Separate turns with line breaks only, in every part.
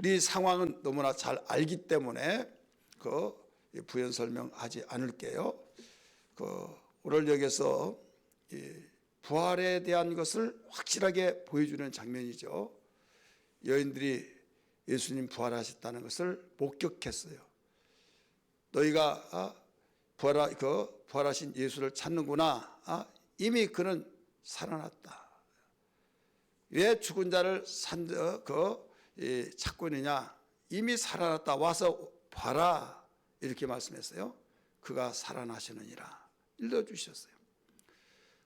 우리 상황은 너무나 잘 알기 때문에 그 부연 설명하지 않을게요. 그 오늘 여기서 이 부활에 대한 것을 확실하게 보여주는 장면이죠. 여인들이 예수님 부활하셨다는 것을 목격했어요. 너희가 아, 부활하, 그 부활하신 예수를 찾는구나. 아, 이미 그는 살아났다. 왜 죽은 자를 산, 어, 그, 이, 찾고 있느냐? 이미 살아났다. 와서 봐라. 이렇게 말씀했어요. 그가 살아나시느니라. 일러주셨어요.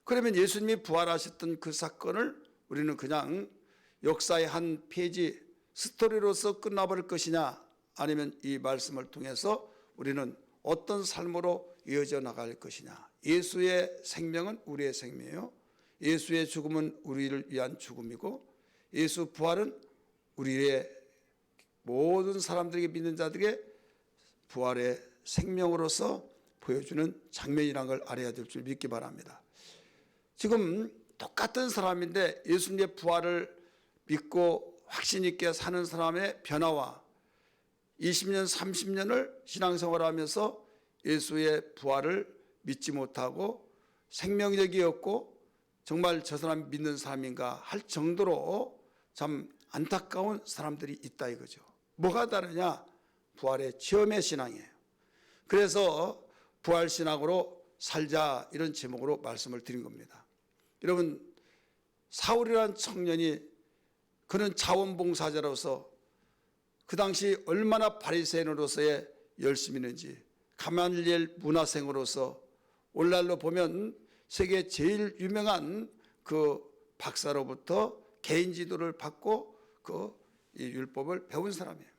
그러면 예수님이 부활하셨던 그 사건을 우리는 그냥 역사의 한 페이지 스토리로서 끝나버릴 것이냐 아니면 이 말씀을 통해서 우리는 어떤 삶으로 이어져 나갈 것이냐. 예수의 생명은 우리의 생명이요. 예수의 죽음은 우리를 위한 죽음이고 예수 부활은 우리의 모든 사람들에게 믿는 자들에게 부활의 생명으로서 보여주는 장면이라는 걸 알아야 될 줄 믿기 바랍니다. 지금 똑같은 사람인데 예수님의 부활을 믿고 확신 있게 사는 사람의 변화와 20년, 30년을 신앙생활하면서 예수의 부활을 믿지 못하고 생명력이 없고 정말 저 사람 믿는 사람인가 할 정도로 참 안타까운 사람들이 있다 이거죠. 뭐가 다르냐? 부활의 체험의 신앙이에요. 그래서 부활 신앙으로 살자 이런 제목으로 말씀을 드린 겁니다. 여러분 사울이라는 청년이 그는 자원봉사자로서 그 당시 얼마나 바리새인으로서의 열심히 있는지 가만리엘 문화생으로서 오늘날로 보면 세계 제일 유명한 그 박사로부터 개인 지도를 받고 그 이 율법을 배운 사람이에요.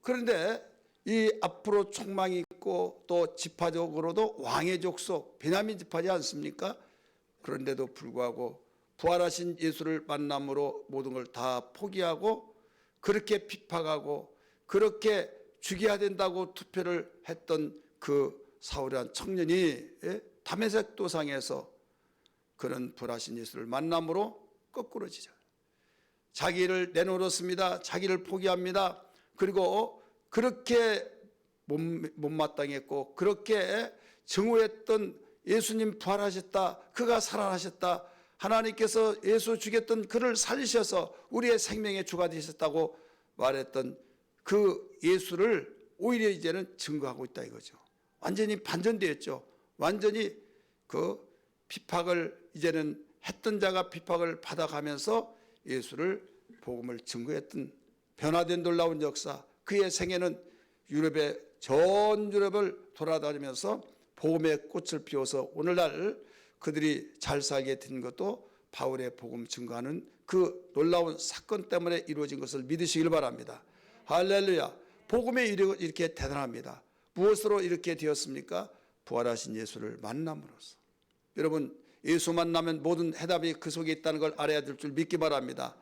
그런데 이 앞으로 촉망이 있고 또 지파적으로도 왕의 족속 베냐민 지파지 않습니까? 그런데도 불구하고 부활하신 예수를 만남으로 모든 걸 다 포기하고 그렇게 핍박하고 그렇게 죽여야 된다고 투표를 했던 그 사울이란 청년이 예? 담에색 도상에서 그런 부활하신 예수를 만남으로 거꾸로지죠. 자기를 내놓았습니다. 자기를 포기합니다. 그리고 그렇게 못, 못마땅했고 그렇게 증오했던 예수님 부활하셨다. 그가 살아나셨다. 하나님께서 예수 죽였던 그를 살리셔서 우리의 생명의 주가 되셨다고 말했던 그 예수를 오히려 이제는 증거하고 있다 이거죠. 완전히 반전되었죠. 완전히 그 핍박을 이제는 했던 자가 핍박을 받아가면서 예수를 복음을 증거했던 변화된 놀라운 역사 그의 생애는 유럽의 전 유럽을 돌아다니면서 복음의 꽃을 피워서 오늘날 그들이 잘 살게 된 것도 바울의 복음 증거하는 그 놀라운 사건 때문에 이루어진 것을 믿으시길 바랍니다. 할렐루야. 복음의 이력은 이렇게 대단합니다. 무엇으로 이렇게 되었습니까? 부활하신 예수를 만남으로써. 여러분 예수 만나면 모든 해답이 그 속에 있다는 걸 알아야 될 줄 믿기 바랍니다.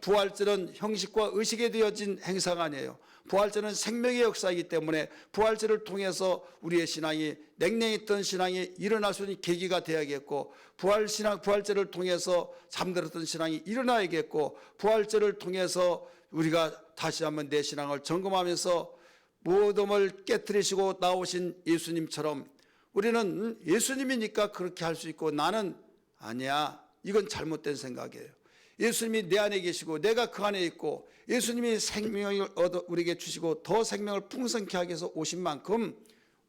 부활절은 형식과 의식에 되어진 행사가 아니에요. 부활절은 생명의 역사이기 때문에 부활절을 통해서 우리의 신앙이 냉랭했던 신앙이 일어날 수 있는 계기가 되어야겠고 부활 신앙 부활절을 통해서 잠들었던 신앙이 일어나야겠고 부활절을 통해서 우리가 다시 한번 내 신앙을 점검하면서 무덤을 깨뜨리시고 나오신 예수님처럼 우리는 예수님이니까 그렇게 할 수 있고 나는 아니야. 이건 잘못된 생각이에요. 예수님이 내 안에 계시고 내가 그 안에 있고 예수님이 생명을 얻어 우리에게 주시고 더 생명을 풍성케 하기 위해서 오신 만큼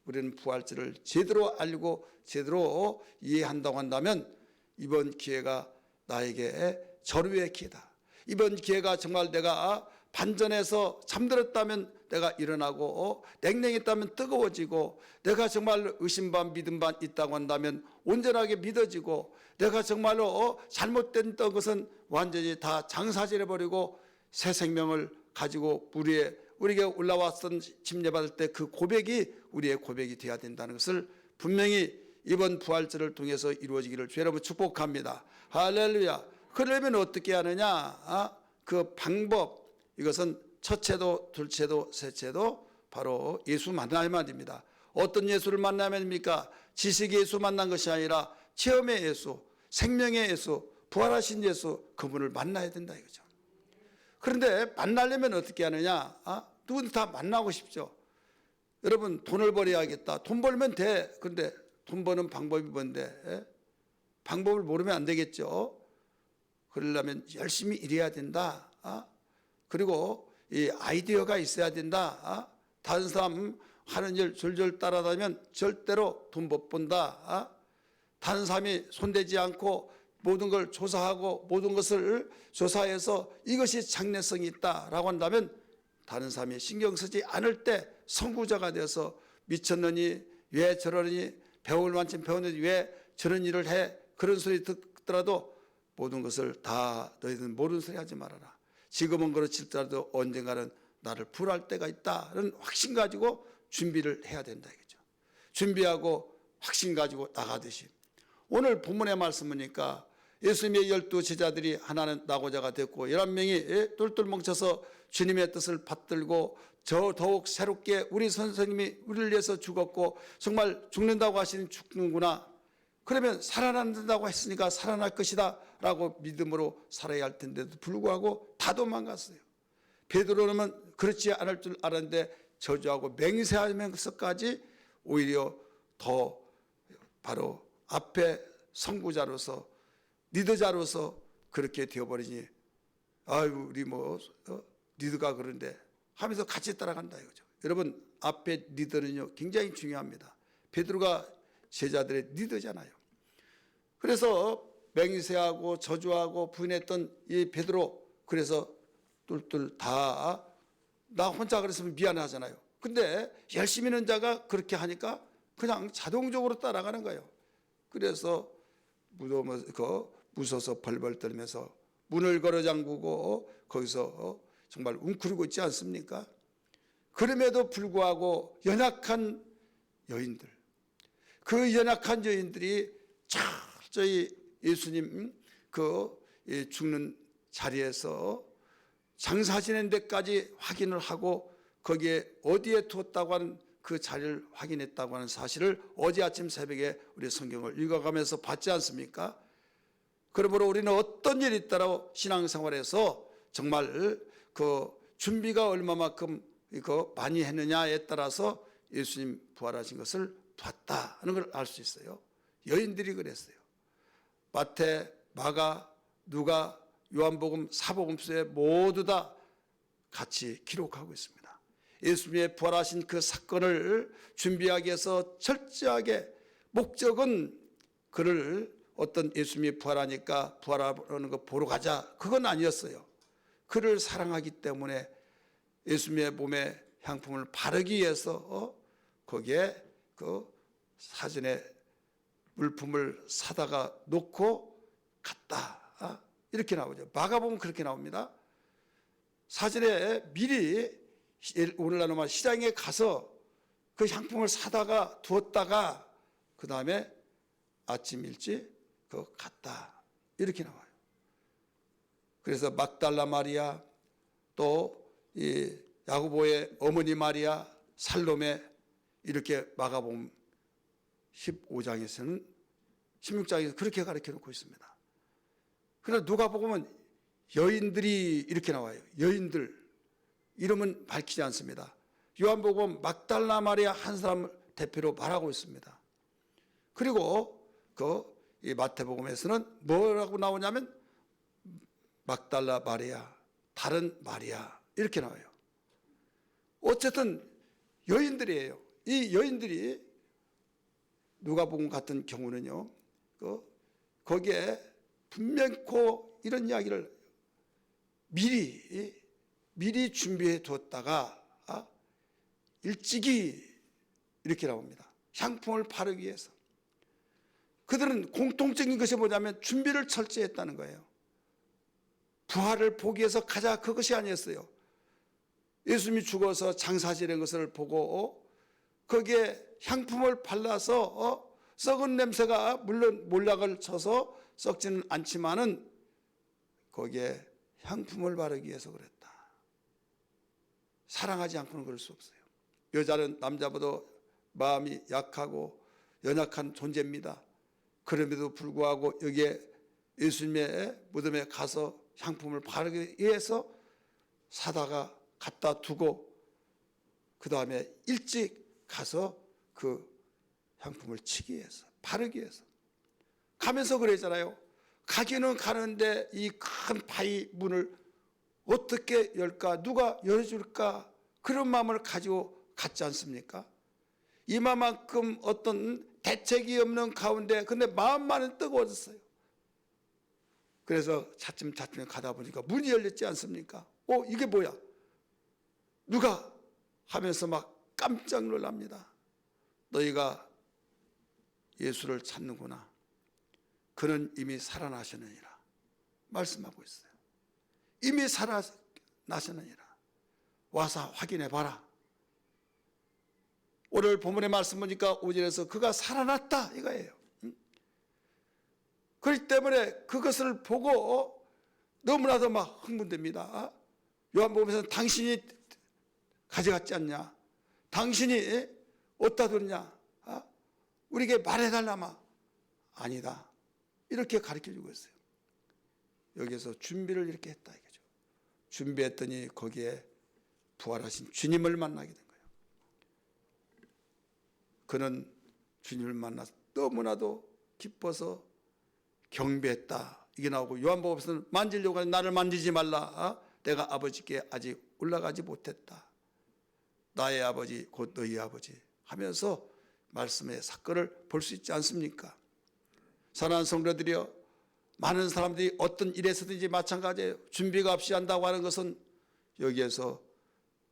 우리는 부활절을 제대로 알고 제대로 이해한다고 한다면 이번 기회가 나에게 절유의 기회다. 이번 기회가 정말 내가 반전해서 잠들었다면 내가 일어나고 어, 냉랭했다면 뜨거워지고 내가 정말 의심 반 믿음 반 있다고 한다면 온전하게 믿어지고 내가 정말로 어, 잘못된 것은 완전히 다 장사질해 버리고 새 생명을 가지고 우리의 우리에게 올라왔던 침례받을 때 그 고백이 우리의 고백이 되어야 된다는 것을 분명히 이번 부활절을 통해서 이루어지기를 주 여러분 축복합니다. 할렐루야. 그러려면 어떻게 하느냐? 아, 그 방법 이것은 첫째도 둘째도 셋째도 바로 예수 만나야만 됩니다. 어떤 예수를 만나면 됩니까? 지식의 예수 만난 것이 아니라 체험의 예수, 생명의 예수, 부활하신 예수 그분을 만나야 된다 이거죠. 그런데 만나려면 어떻게 하느냐? 아? 누구든 다 만나고 싶죠. 여러분 돈을 벌어야겠다. 돈 벌면 돼. 그런데 돈 버는 방법이 뭔데? 예? 방법을 모르면 안 되겠죠. 그러려면 열심히 일해야 된다. 아? 그리고 이 아이디어가 있어야 된다. 아? 다른 사람 하는 일 졸졸 따라다니면 절대로 돈 못 번다. 아? 다른 사람이 손대지 않고 모든 걸 조사하고 모든 것을 조사해서 이것이 장래성이 있다라고 한다면 다른 사람이 신경 쓰지 않을 때 선구자가 되어서 미쳤느니 왜 저러니 배울 만큼 배웠는데 왜 저런 일을 해 그런 소리 듣더라도 모든 것을 다 너희는 모르는 소리 하지 말아라 지금은 그렇지더라도 언젠가는 나를 불할 때가 있다는 확신 가지고 준비를 해야 된다 이거죠 준비하고 확신 가지고 나가듯이 오늘 본문의 말씀이니까 예수님의 열두 제자들이 하나는 나고자가 됐고 열한 명이 똘똘 뭉쳐서 주님의 뜻을 받들고 저 더욱 새롭게 우리 선생님이 우리를 위해서 죽었고 정말 죽는다고 하시는 죽는구나. 그러면 살아난다고 했으니까 살아날 것이다 라고 믿음으로 살아야 할 텐데도 불구하고 다 도망갔어요. 베드로는 그렇지 않을 줄 알았는데 저주하고 맹세하면서까지 오히려 더 바로 앞에 선구자로서 리더자로서 그렇게 되어버리니 아유 우리 뭐 어? 리더가 그런데 하면서 같이 따라간다 이거죠. 여러분 앞에 리더는요 굉장히 중요합니다. 베드로가 제자들의 리더잖아요. 그래서 맹세하고 저주하고 부인했던 이 베드로 그래서 똘똘 다나 혼자 그랬으면 미안하잖아요. 근데 열심히 있는 자가 그렇게 하니까 그냥 자동적으로 따라가는 거예요. 그래서 그 무서서 벌벌 떨면서 문을 걸어 잠그고 거기서 정말 웅크리고 있지 않습니까? 그럼에도 불구하고 연약한 여인들, 그 연약한 여인들이 철저히 예수님 그 죽는 자리에서 장사 지낸 데까지 확인을 하고 거기에 어디에 두었다고 하는 그 자리를 확인했다고 하는 사실을 어제 아침 새벽에 우리 성경을 읽어가면서 봤지 않습니까? 그러므로 우리는 어떤 일이 있더라도 신앙생활에서 정말 그 준비가 얼마만큼 이거 많이 했느냐에 따라서 예수님 부활하신 것을 봤다 하는 걸 알 수 있어요. 여인들이 그랬어요. 마태, 마가, 누가, 요한복음, 사복음서에 모두 다 같이 기록하고 있습니다. 예수님의 부활하신 그 사건을 준비하기 위해서 철저하게 목적은 그를 어떤 예수님이 부활하니까 부활하는 거 보러 가자. 그건 아니었어요. 그를 사랑하기 때문에 예수님의 몸에 향품을 바르기 위해서 어? 거기에 그 사진에 물품을 사다가 놓고 갔다. 아? 이렇게 나오죠. 마가복음 그렇게 나옵니다. 사진에 미리 오늘날 말 시장에 가서 그 향품을 사다가 두었다가 그 다음에 아침 일찍 그 갔다 이렇게 나와요. 그래서 막달라 마리아 또 이 야고보의 어머니 마리아 살롬에 이렇게 마가복음 15장에서는 16장에서 그렇게 가르쳐 놓고 있습니다. 그러나 누가 보면 여인들이 이렇게 나와요. 여인들 이름은 밝히지 않습니다. 요한복음 막달라 마리아 한 사람을 대표로 말하고 있습니다. 그리고 그 이 마태복음에서는 뭐라고 나오냐면 막달라 마리아, 다른 마리아 이렇게 나와요. 어쨌든 여인들이에요. 이 여인들이 누가복음 같은 경우는요. 그 거기에 분명코 이런 이야기를 미리 미리 준비해 두었다가 아, 일찍이 이렇게 나옵니다. 향품을 바르기 위해서. 그들은 공통적인 것이 뭐냐면 준비를 철저히 했다는 거예요. 부활을 보기 위해서 가자 그것이 아니었어요. 예수님이 죽어서 장사 지낸 것을 보고 거기에 향품을 발라서 어, 썩은 냄새가 물론 몰락을 쳐서 썩지는 않지만은 거기에 향품을 바르기 위해서 그랬다. 사랑하지 않고는 그럴 수 없어요. 여자는 남자보다 마음이 약하고 연약한 존재입니다. 그럼에도 불구하고 여기에 예수님의 무덤에 가서 향품을 바르기 위해서 사다가 갖다 두고 그 다음에 일찍 가서 그 향품을 치기 위해서 바르기 위해서 가면서 그러잖아요. 가기는 가는데 이 큰 바위 문을 어떻게 열까? 누가 열어줄까? 그런 마음을 가지고 갔지 않습니까? 이마만큼 어떤 대책이 없는 가운데 근데 마음만은 뜨거워졌어요. 그래서 차츰차츰 가다 보니까 문이 열렸지 않습니까? 어 이게 뭐야? 누가 하면서 막 깜짝 놀랍니다. 너희가 예수를 찾는구나. 그는 이미 살아나셨느니라. 말씀하고 있어요. 이미 살아나셨느니라. 와서 확인해 봐라. 오늘 본문의 말씀 보니까 오절에서 그가 살아났다 이거예요. 응? 그렇기 때문에 그것을 보고 너무나도 막 흥분됩니다. 요한복음에서 당신이 가져갔지 않냐? 당신이 어디다 뒀냐? 아? 우리에게 말해달라마. 아니다. 이렇게 가르쳐 주고 있어요. 여기서 준비를 이렇게 했다 이거죠. 준비했더니 거기에 부활하신 주님을 만나게 된 거예요. 그는 주님을 만나서 너무나도 기뻐서 경배했다. 이게 나오고 요한복음에서는 만지려고 하는 나를 만지지 말라. 아? 내가 아버지께 아직 올라가지 못했다. 나의 아버지 곧 너희 아버지 하면서 말씀의 사건을 볼 수 있지 않습니까? 사랑하는 성도들이여 많은 사람들이 어떤 일에서든지 마찬가지예요. 준비가 없이 한다고 하는 것은 여기에서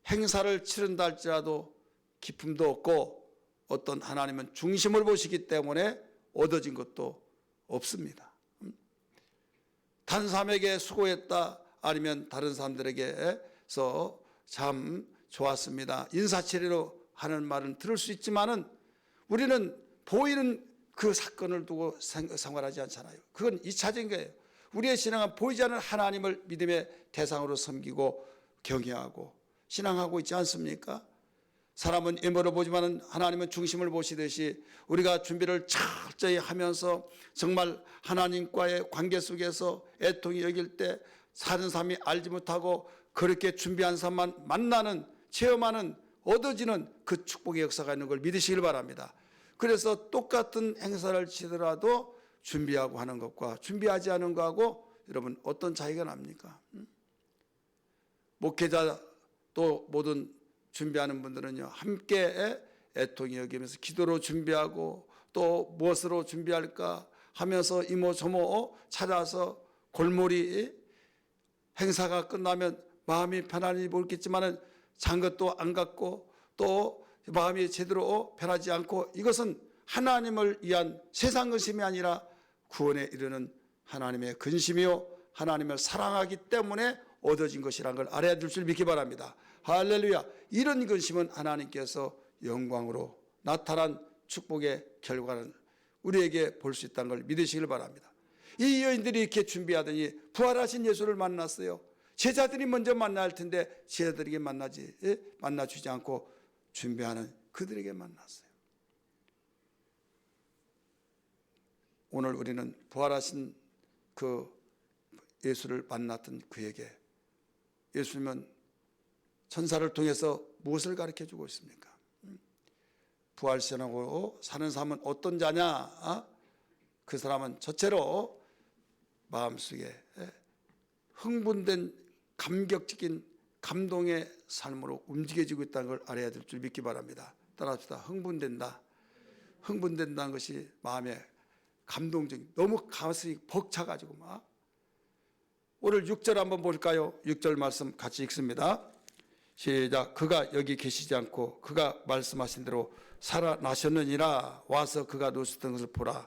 행사를 치른다 할지라도 기쁨도 없고 어떤 하나님은 중심을 보시기 때문에 얻어진 것도 없습니다. 음? 다른 사람에게 수고했다 아니면 다른 사람들에게서 참 좋았습니다. 인사치레로 하는 말은 들을 수 있지만은 우리는 보이는 그 사건을 두고 생- 생활하지 않잖아요. 그건 이차적인 거예요. 우리의 신앙은 보이지 않는 하나님을 믿음의 대상으로 섬기고 경외하고 신앙하고 있지 않습니까? 사람은 외모로 보지만은 하나님은 중심을 보시듯이 우리가 준비를 철저히 하면서 정말 하나님과의 관계 속에서 애통이 여길 때 사는 사람이 알지 못하고 그렇게 준비한 사람만 만나는 체험하는 얻어지는 그 축복의 역사가 있는 걸 믿으시길 바랍니다. 그래서 똑같은 행사를 치더라도 준비하고 하는 것과 준비하지 않은 거하고 여러분 어떤 차이가 납니까? 음? 목회자 또 모든 준비하는 분들은요 함께 애통이 여기면서 기도로 준비하고 또 무엇으로 준비할까 하면서 이모 저모 찾아서 골몰이 행사가 끝나면 마음이 편안히 모르겠지만은 장것도 안 갖고 또 마음이 제대로 편하지 않고 이것은 하나님을 위한 세상 근심이 아니라 구원에 이르는 하나님의 근심이요 하나님을 사랑하기 때문에 얻어진 것이라는 걸 알아야 될 줄 믿기 바랍니다. 할렐루야. 이런 근심은 하나님께서 영광으로 나타난 축복의 결과는 우리에게 볼 수 있다는 걸 믿으시길 바랍니다. 이 여인들이 이렇게 준비하더니 부활하신 예수를 만났어요. 제자들이 먼저 만나야 할 텐데 제자들에게 만나지 예? 만나 주지 않고 준비하는 그들에게 만났어요. 오늘 우리는 부활하신 그 예수를 만났던 그에게 예수님은 천사를 통해서 무엇을 가르쳐 주고 있습니까? 음? 부활신하고 사는 사람은 어떤 자냐? 아? 그 사람은 첫째로 마음속에 예, 흥분된 감격적인 감동의 삶으로 움직여지고 있다는 걸 알아야 될 줄 믿기 바랍니다. 따라합시다. 흥분된다. 흥분된다는 것이 마음에 감동적인 너무 가슴이 벅차가지고 막 오늘 6절 한번 볼까요? 6절 말씀 같이 읽습니다. 시작. 그가 여기 계시지 않고 그가 말씀하신 대로 살아나셨느니라 와서 그가 누웠던 것을 보라.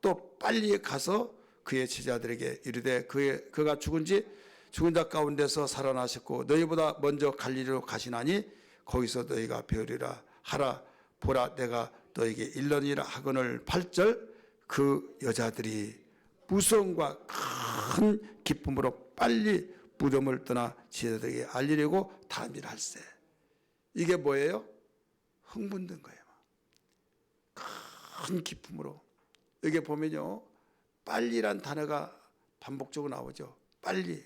또 빨리 가서 그의 제자들에게 이르되 그의 그가 죽은 지 죽은 자 가운데서 살아나셨고 너희보다 먼저 갈리로 가시나니 거기서 너희가 배우리라 하라 보라 내가 너에게 일러니라 하거늘 8절 그 여자들이 무서움과 큰 기쁨으로 빨리 무덤을 떠나 제자들에게 알리려고 다름질 할세. 이게 뭐예요? 흥분된 거예요. 큰 기쁨으로. 여기 보면요. 빨리란 단어가 반복적으로 나오죠. 빨리.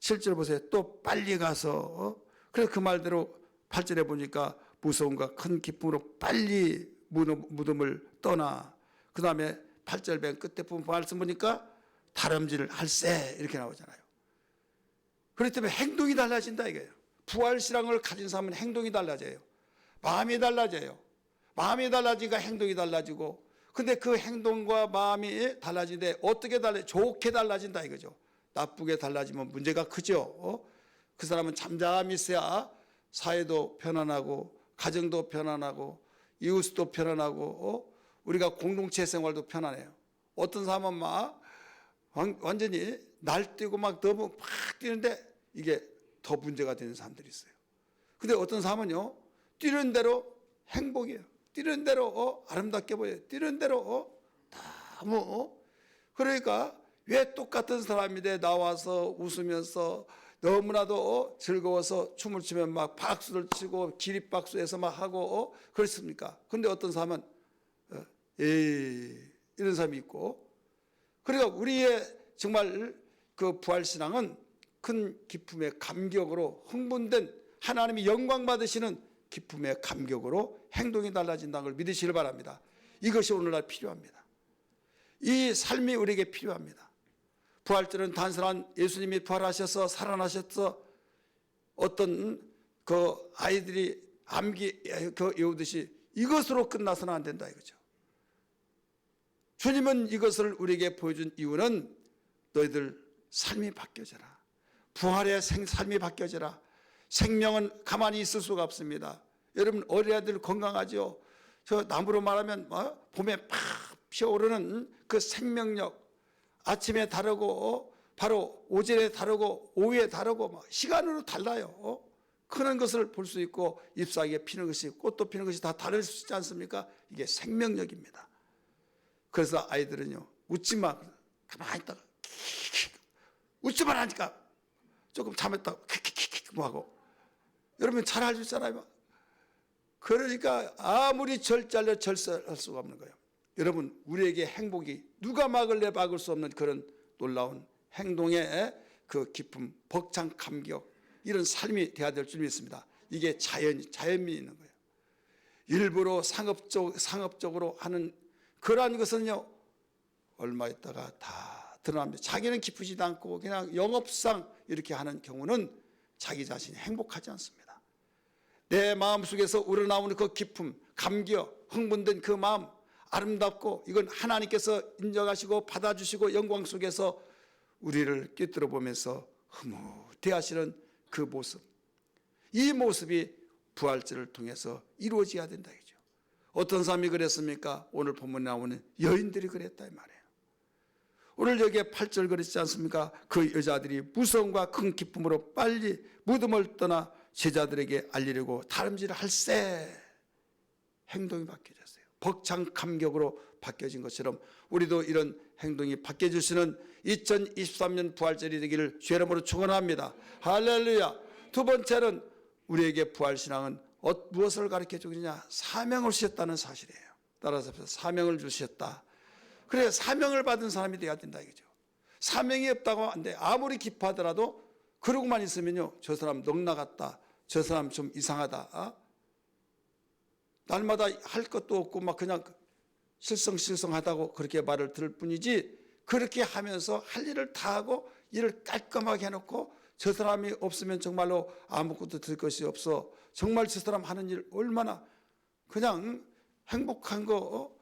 예? 실제로 보세요. 또 빨리 가서 어? 그래서 그 말대로 8절에 보니까 무서움과 큰 기쁨으로 빨리 무덤- 무덤을 떠나 그 다음에 8절 맨 끝에 보면 말씀 보니까 다름질을 할세 이렇게 나오잖아요. 그렇기 때문에 행동이 달라진다 이거예요. 부활신앙을 가진 사람은 행동이 달라져요. 마음이 달라져요. 마음이 달라지니까 행동이 달라지고 근데 그 행동과 마음이 달라지는데 어떻게 달라 좋게 달라진다 이거죠. 나쁘게 달라지면 문제가 크죠. 어? 그 사람은 잠잠히 있어야 사회도 편안하고 가정도 편안하고 이웃도 편안하고 어? 우리가 공동체 생활도 편안해요. 어떤 사람은 막 완- 완전히 날뛰고 막 너무 막 뛰는데 이게 더 문제가 되는 사람들이 있어요. 근데 어떤 사람은요 뛰는 대로 행복이에요. 뛰는 대로 어, 아름답게 보여요. 뛰는 대로 어, 너무 어? 그러니까 왜 똑같은 사람인데 나와서 웃으면서 너무나도 어, 즐거워서 춤을 추면 막 박수를 치고 기립박수해서 막 하고 어, 그렇습니까? 근데 어떤 사람은 어, 에이 이런 사람이 있고 그러니까 우리의 정말 그 부활신앙은 큰 기쁨의 감격으로 흥분된 하나님이 영광 받으시는 기쁨의 감격으로 행동이 달라진다는 걸 믿으시길 바랍니다. 이것이 오늘날 필요합니다. 이 삶이 우리에게 필요합니다. 부활절은 단순한 예수님이 부활하셔서 살아나셔서 어떤 그 아이들이 암기 그 외우듯이 이것으로 끝나서는 안 된다 이거죠. 주님은 이것을 우리에게 보여준 이유는 너희들 삶이 바뀌어져라. 부활의 생, 삶이 바뀌어져라. 생명은 가만히 있을 수가 없습니다. 여러분 어린아이들 건강하죠? 저 나무로 말하면 뭐 봄에 팍 피어오르는 그 생명력 아침에 다르고 어? 바로 오전에 다르고 오후에 다르고 막 시간으로 달라요. 어? 크는 것을 볼 수 있고 잎사귀에 피는 것이 꽃도 피는 것이 다 다를 수 있지 않습니까? 이게 생명력입니다. 그래서 아이들은요 웃지 마 가만히 있다가 웃지 말라니까 조금 잠했다가 킥킥킥킥 뭐 하고 여러분 잘 알고 있잖아요. 그러니까 아무리 절잘려 절설할 수가 없는 거예요. 여러분 우리에게 행복이 누가 막을래 막을 수 없는 그런 놀라운 행동의 그 기쁨, 벅찬 감격 이런 삶이 돼야 될 줄 믿습니다. 이게 자연 자연미 있는 거예요. 일부러 상업적 상업적으로 하는 그러한 것은요 얼마 있다가 다 드러납니다. 자기는 기쁘지도 않고 그냥 영업상 이렇게 하는 경우는 자기 자신이 행복하지 않습니다. 내 마음 속에서 우러나오는 그 기쁨, 감격, 흥분된 그 마음 아름답고 이건 하나님께서 인정하시고 받아주시고 영광 속에서 우리를 꿰뚫어 보면서 흐뭇해하시는 그 모습. 이 모습이 부활절을 통해서 이루어져야 된다 이죠. 어떤 사람이 그랬습니까? 오늘 본문에 나오는 여인들이 그랬다 이 말이에요. 오늘 여기에 8절 그랬지 않습니까? 그 여자들이 무서움과 큰 기쁨으로 빨리 무덤을 떠나 제자들에게 알리려고 다름질을 할세 행동이 바뀌어졌어요. 벅찬 감격으로 바뀌어진 것처럼 우리도 이런 행동이 바뀌어주시는 2023년 부활절이 되기를 주의 이름으로 축원합니다. 할렐루야. 두 번째는 우리에게 부활신앙은 어, 무엇을 가르쳐 주느냐? 사명을 주셨다는 사실이에요. 따라서 사명을 주셨다. 그래 사명을 받은 사람이 돼야 된다 이거죠. 사명이 없다고 안 돼. 아무리 기뻐하더라도 그러고만 있으면요. 저 사람 넉 나갔다. 저 사람 좀 이상하다. 어? 날마다 할 것도 없고 막 그냥 실성실성하다고 그렇게 말을 들을 뿐이지 그렇게 하면서 할 일을 다 하고 일을 깔끔하게 해놓고 저 사람이 없으면 정말로 아무것도 들 것이 없어. 정말 저 사람 하는 일 얼마나 그냥 행복한 거 어?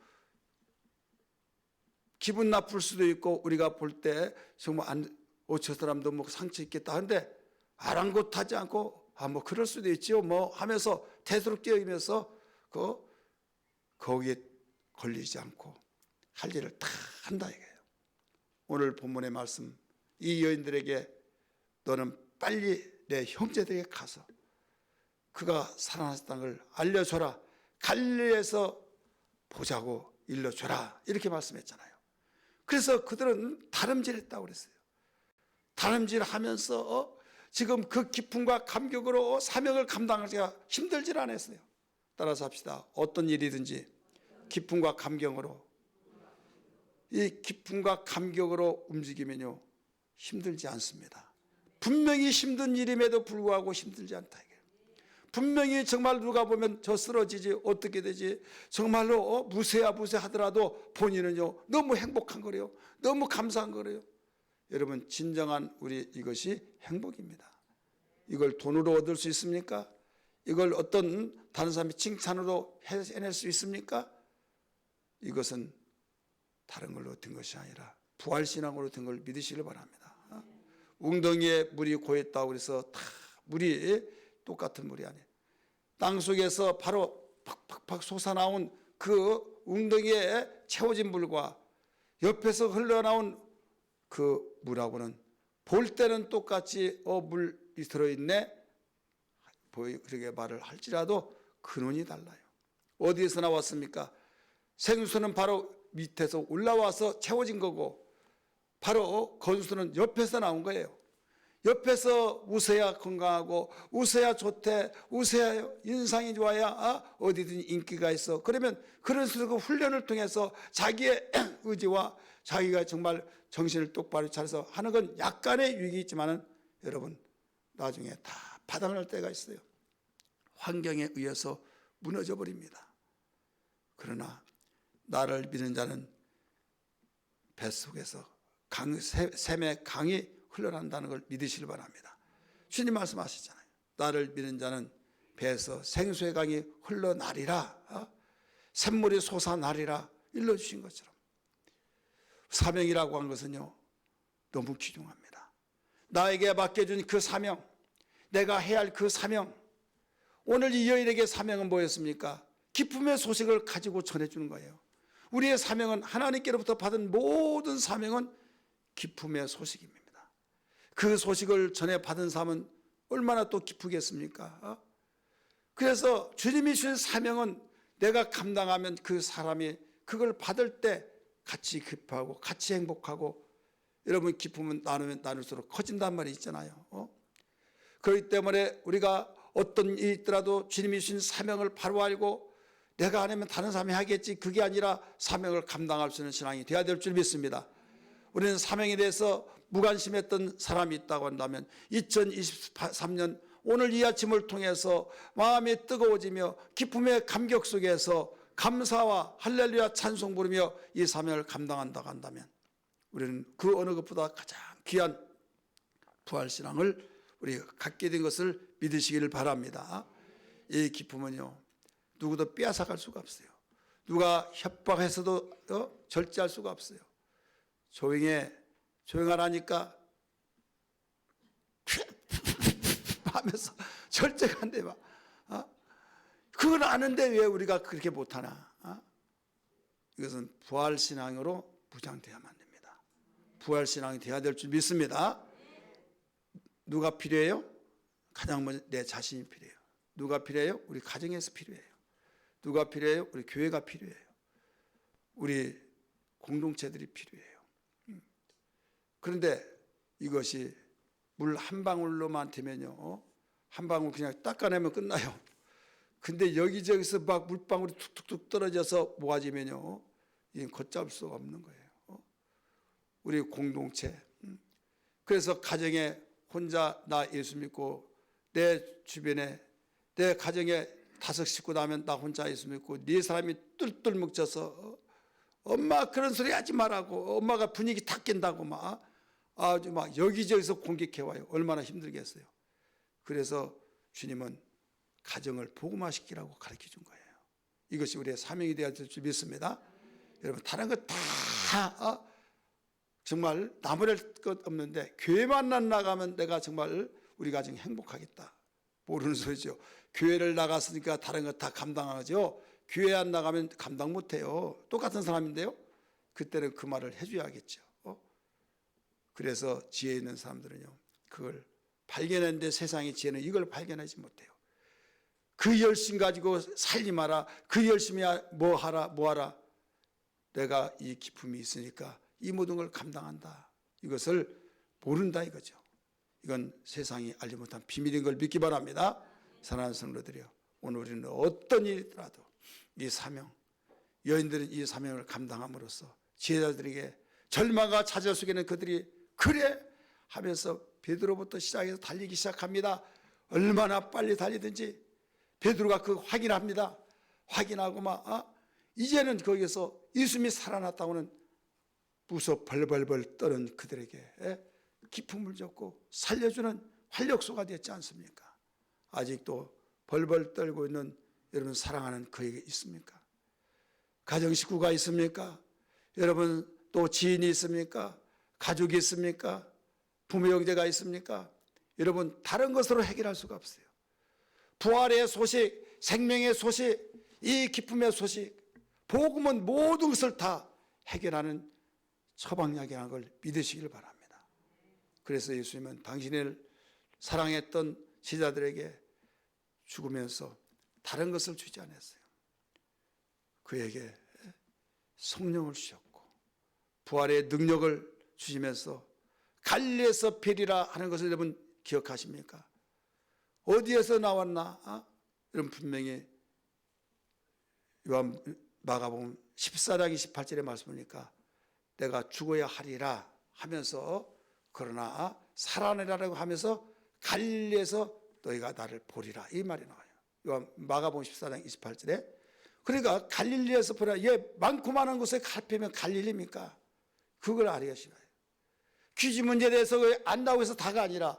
기분 나쁠 수도 있고 우리가 볼 때 정말 안, 어, 저 사람도 뭐 상처 있겠다 하는데 아랑곳하지 않고 아 뭐 그럴 수도 있지요 뭐 하면서 대수로 뛰어이면서 그 거기에 걸리지 않고 할 일을 다 한다 이거예요. 오늘 본문의 말씀 이 여인들에게 너는 빨리 내 형제들에게 가서 그가 살아났다는 걸 알려줘라. 갈리에서 보자고 일러줘라. 이렇게 말씀했잖아요. 그래서 그들은 다름질했다고 그랬어요. 다름질 하면서 어, 지금 그 기쁨과 감격으로 사명을 감당하기가 힘들질 않았어요. 따라서 합시다. 어떤 일이든지 기쁨과 감격으로 이 기쁨과 감격으로 움직이면요 힘들지 않습니다. 분명히 힘든 일임에도 불구하고 힘들지 않다. 분명히 정말 누가 보면 저 쓰러지지 어떻게 되지 정말로 어, 무쇠야 무쇠 하더라도 본인은요 너무 행복한 거래요. 너무 감사한 거래요. 여러분 진정한 우리 이것이 행복입니다. 이걸 돈으로 얻을 수 있습니까? 이걸 어떤 다른 사람이 칭찬으로 해낼 수 있습니까? 이것은 다른 걸로 얻은 것이 아니라 부활신앙으로 얻은 걸 믿으시길 바랍니다. 어? 웅덩이에 물이 고였다고 그래서 다 물이 똑같은 물이 아니에요. 땅 속에서 바로 팍팍팍 솟아나온 그 웅덩이에 채워진 물과 옆에서 흘러나온 그 물하고는 볼 때는 똑같이 어 물이 들어있네 그렇게 말을 할지라도 근원이 달라요. 어디에서 나왔습니까? 생수는 바로 밑에서 올라와서 채워진 거고 바로 건수는 옆에서 나온 거예요. 옆에서 웃어야 건강하고 웃어야 좋대 웃어야 인상이 좋아야 아, 어디든 인기가 있어 그러면 그런 식으로 그 훈련을 통해서 자기의 의지와 자기가 정말 정신을 똑바로 차려서 하는 건 약간의 유익이 있지만은 여러분 나중에 다 바닥날 때가 있어요 환경에 의해서 무너져 버립니다 그러나 나를 믿는 자는 뱃속에서 강, 샘- 샘의 강이 흘러난다는 걸 믿으시길 바랍니다. 주님 말씀하시잖아요. 나를 믿는 자는 배에서 생수의 강이 흘러나리라. 어? 샘물이 솟아나리라. 일러주신 것처럼. 사명이라고 한 것은요. 너무 귀중합니다. 나에게 맡겨준 그 사명, 내가 해야 할 그 사명. 오늘 이 여인에게 사명은 뭐였습니까? 기쁨의 소식을 가지고 전해주는 거예요. 우리의 사명은 하나님께로부터 받은 모든 사명은 기쁨의 소식입니다. 그 소식을 전해 받은 사람은 얼마나 또 기쁘겠습니까? 어? 그래서 주님이 주신 사명은 내가 감당하면 그 사람이 그걸 받을 때 같이 기뻐하고 같이 행복하고 여러분 기쁨은 나누면 나눌수록 커진단 말이 있잖아요. 어? 그렇기 때문에 우리가 어떤 일이 있더라도 주님이 주신 사명을 바로 알고 내가 안 하면 다른 사람이 하겠지 그게 아니라 사명을 감당할 수 있는 신앙이 되어야 될 줄 믿습니다. 우리는 사명에 대해서 무관심했던 사람이 있다고 한다면 2023년 오늘 이 아침을 통해서 마음이 뜨거워지며 기쁨의 감격 속에서 감사와 할렐루야 찬송 부르며 이 사명을 감당한다고 한다면 우리는 그 어느 것보다 가장 귀한 부활신앙을 우리가 갖게 된 것을 믿으시기를 바랍니다. 이 기쁨은요 누구도 빼앗아갈 수가 없어요. 누가 협박해서도 어? 절제할 수가 없어요. 조용해 조용하라니까 하면서 절제가 안 돼. 봐. 어? 그걸 아는데 왜 우리가 그렇게 못하나? 어? 이것은 부활신앙으로 무장되어야만 됩니다. 부활신앙이 되어야 될 줄 믿습니다. 누가 필요해요? 가장 먼저 내 자신이 필요해요. 누가 필요해요? 우리 가정에서 필요해요. 누가 필요해요? 우리 교회가 필요해요. 우리 공동체들이 필요해요. 음. 그런데 이것이 물 한 방울로만 되면요. 어? 한 방울 그냥 닦아내면 끝나요. 근데 여기저기서 막 물방울이 툭툭툭 떨어져서 모아지면요. 이건 걷잡을 수가 없는 거예요. 어? 우리 공동체. 음. 그래서 가정에 혼자 나 예수 믿고 내 주변에 내 가정에 다섯 식구 나면 나 혼자 예수 믿고 네 사람이 뚫뚫 뭉쳐서 어? 엄마 그런 소리 하지 말라고 엄마가 분위기 다 깬다고 막 아주 막 여기저기서 공격해 와요 얼마나 힘들겠어요 그래서 주님은 가정을 복음화시키라고 가르쳐 준 거예요 이것이 우리의 사명이 되어야 될 줄 믿습니다 여러분 다른 거다 어? 정말 나무랄 것 없는데 교회만 난 나가면 내가 정말 우리 가정 행복하겠다 모르는 소리죠 교회를 나갔으니까 다른 거 다 감당하죠 교회 안 나가면 감당 못해요. 똑같은 사람인데요. 그때는 그 말을 해줘야겠죠. 어? 그래서 지혜 있는 사람들은요. 그걸 발견했는데 세상의 지혜는 이걸 발견하지 못해요. 그 열심 가지고 살지 마라. 그 열심히 뭐 하라, 뭐 하라. 내가 이 기쁨이 있으니까 이 모든 걸 감당한다. 이것을 모른다 이거죠. 이건 세상이 알지 못한 비밀인 걸 믿기 바랍니다. 사랑하는 성도들이요. 오늘 우리는 어떤 일이더라도 이 사명, 여인들은 이 사명을 감당함으로써 지혜자들에게 절망과 좌절 속에는 그들이 그래 하면서 베드로부터 시작해서 달리기 시작합니다. 얼마나 빨리 달리든지 베드로가 그 확인합니다. 확인하고 막 아, 이제는 거기서 예수님이 살아났다고는 무서 벌벌벌 떠는 그들에게 예? 기품을 줬고 살려주는 활력소가 됐지 않습니까? 아직도 벌벌 떨고 있는 여러분 사랑하는 그에게 있습니까? 가정 식구가 있습니까? 여러분 또 지인이 있습니까? 가족이 있습니까? 부모 형제가 있습니까? 여러분 다른 것으로 해결할 수가 없어요. 부활의 소식, 생명의 소식, 이 기쁨의 소식, 복음은 모든 것을 다 해결하는 처방약이라는 걸 믿으시길 바랍니다. 그래서 예수님은 당신을 사랑했던 제자들에게 죽으면서 다른 것을 주지 않았어요. 그에게 성령을 주셨고 부활의 능력을 주시면서 갈리에서 베리라 하는 것을 여러분 기억하십니까? 어디에서 나왔나? 아? 여러분 분명히 요한 마가복음 14장 28절의 말씀이니까 내가 죽어야 하리라 하면서 그러나 살아내라라고 하면서 갈릴리에서 너희가 나를 보리라 이 말이 나와요. 요한 마가복음 14장 28절에 그러니까 갈릴리에서 보라 얘 많고 많은 곳에 갈피면 갈릴리입니까? 그걸 알아야 시나요? 퀴즈 문제에 대해서 왜 안다고 해서 다가 아니라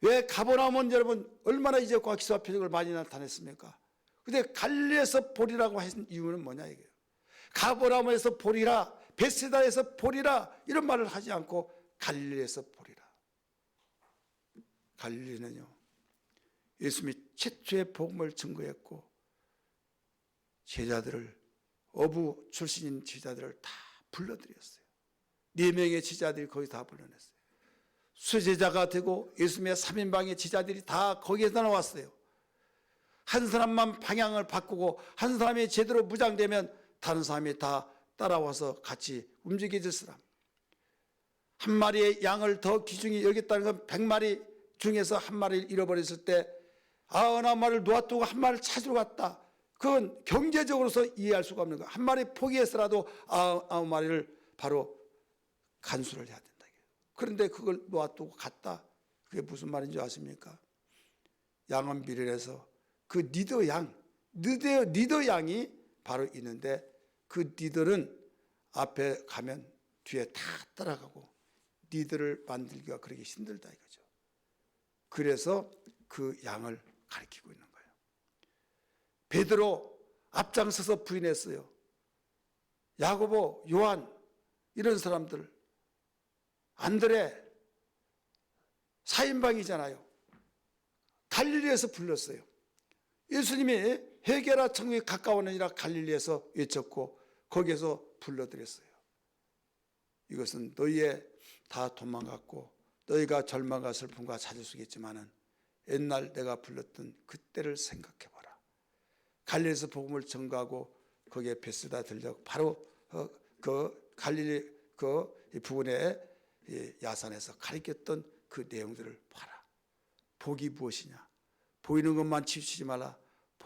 왜 가보나면 여러분 얼마나 이적과 기사와 표적을 많이 나타냈습니까? 근데 갈릴리에서 보리라고 한 이유는 뭐냐 이게요. 가보나무에서 보리라, 베세다에서 보리라 이런 말을 하지 않고 갈릴리에서 보리라. 갈릴리는요. 예수님이 최초의 복음을 증거했고 제자들을 어부 출신인 제자들을 다 불러들였어요. 네 명의 제자들이 거기 다 불러냈어요. 수제자가 되고 예수님의 3인방의 제자들이 다 거기에서 나왔어요. 한 사람만 방향을 바꾸고 한 사람이 제대로 무장되면 다른 사람이 다 따라와서 같이 움직여질 사람. 한 마리의 양을 더 귀중히 여겼다는 건 100마리 중에서 한 마리를 잃어버렸을 때 아흔 한 마리를 놓아두고 한 마리를 찾으러 갔다. 그건 경제적으로서 이해할 수가 없는 거야. 한 마리 포기해서라도 아홉 마리를 바로 간수를 해야 된다. 그런데 그걸 놓아두고 갔다. 그게 무슨 말인지 아십니까? 양은 비례해서 그 니더 양, 니더 양이 바로 있는데 그 니들은 앞에 가면 뒤에 다 따라가고 니들을 만들기가 그렇게 힘들다 이거죠. 그래서 그 양을 가리키고 있는 거예요. 베드로 앞장서서 부인했어요. 야고보, 요한 이런 사람들 안드레 사인방이잖아요. 갈릴리에서 불렀어요. 예수님이 해계라 천국에 가까워느니라 갈릴리에서 외쳤고 거기에서 불러드렸어요. 이것은 너희의 다 도망갔고 너희가 절망과 슬픔과 찾을 수 있겠지만은 옛날 내가 불렀던 그때를 생각해봐라. 갈릴리에서 복음을 전가하고 거기에 베스다 들려 바로 어, 그 갈릴리 그 부근의 야산에서 가리켰던 그 내용들을 봐라. 복이 무엇이냐? 보이는 것만 치우치지 말라.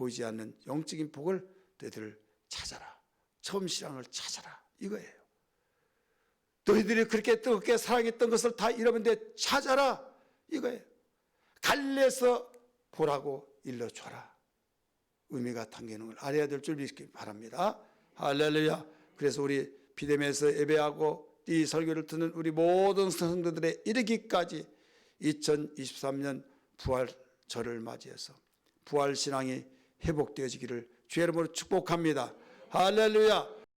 보이지 않는 영적인 복을 너희들 찾아라. 처음 신앙을 찾아라. 이거예요. 너희들이 그렇게 뜨겁게 사랑했던 것을 다 잃어버렸는데 찾아라. 이거예요. 갈래서 보라고 일러줘라. 의미가 담기는 걸 알아야 될 줄 믿기 바랍니다. 할렐루야. 그래서 우리 비뎀에서 예배하고 이 설교를 듣는 우리 모든 성도들의 이르기까지 2023년 부활절을 맞이해서 부활 신앙이 회복되어지기를 주의 이름으로 축복합니다. 할렐루야.